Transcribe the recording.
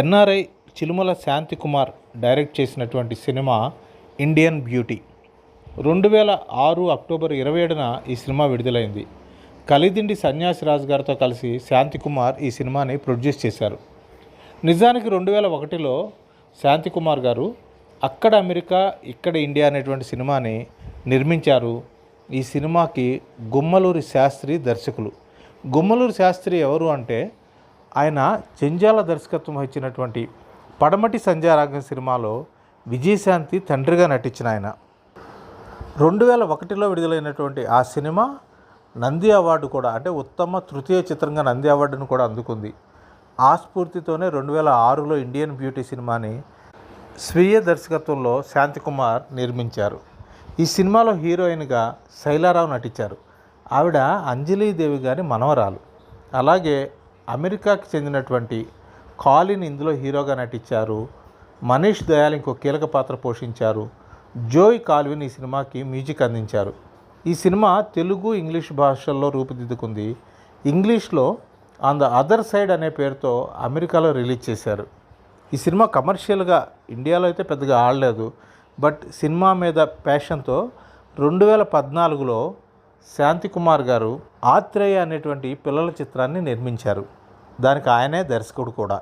NRI Chilumala Shanthikumar direct చేసినటువంటి cinema Indian beauty. రెండు వేల ఆరు అక్టోబర్ ఇరవై ఏడున ఈ సినిమా విడుదలైంది. కలిదిండి సన్యాసిరాజు గారితో కలిసి శాంతికుమార్ ఈ సినిమాని ప్రొడ్యూస్ చేశారు. నిజానికి రెండు వేల ఒకటిలో శాంతికుమార్ గారు అక్కడ అమెరికా ఇక్కడ ఇండియా అనేటువంటి సినిమాని నిర్మించారు. ఈ సినిమాకి గుమ్మలూరి శాస్త్రి దర్శకులు. గుమ్మలూరి శాస్త్రి ఎవరు అంటే ఆయన జంజాల దర్శకత్వం వహించినటువంటి పడమటి సంధ్యారాగం సినిమాలో విజయశాంతి తండ్రిగా నటించిన ఆయన. రెండు వేల ఒకటిలో విడుదలైనటువంటి ఆ సినిమా నంది అవార్డు కూడా అంటే ఉత్తమ తృతీయ చిత్రంగా నంది అవార్డును కూడా అందుకుంది. ఆ స్ఫూర్తితోనే రెండు వేల ఆరులో ఇండియన్ బ్యూటీ సినిమాని స్వీయ దర్శకత్వంలో శాంతికుమార్ నిర్మించారు. ఈ సినిమాలో హీరోయిన్గా శైలారావు నటించారు. ఆవిడ అంజలీదేవి గారి మనవరాలు. అలాగే అమెరికాకి చెందినటువంటి కాలిన్ ఇందులో హీరోగా నటించారు. మనీష్ దయాల్ ఇంకో కీలక పాత్ర పోషించారు. జోయ్ కాల్విన్ ఈ సినిమాకి మ్యూజిక్ అందించారు. ఈ సినిమా తెలుగు ఇంగ్లీష్ భాషల్లో రూపుదిద్దుకుంది. ఇంగ్లీష్లో ఆన్ ద అదర్ సైడ్ అనే పేరుతో అమెరికాలో రిలీజ్ చేశారు. ఈ సినిమా కమర్షియల్గా ఇండియాలో అయితే పెద్దగా ఆడలేదు. బట్ సినిమా మీద ప్యాషన్తో రెండు వేల పద్నాలుగులో శాంతికుమార్ గారు ఆత్రేయ అనేటువంటి పిల్లల చిత్రాన్ని నిర్మించారు. దానికి ఆయనే దర్శకుడు కూడా.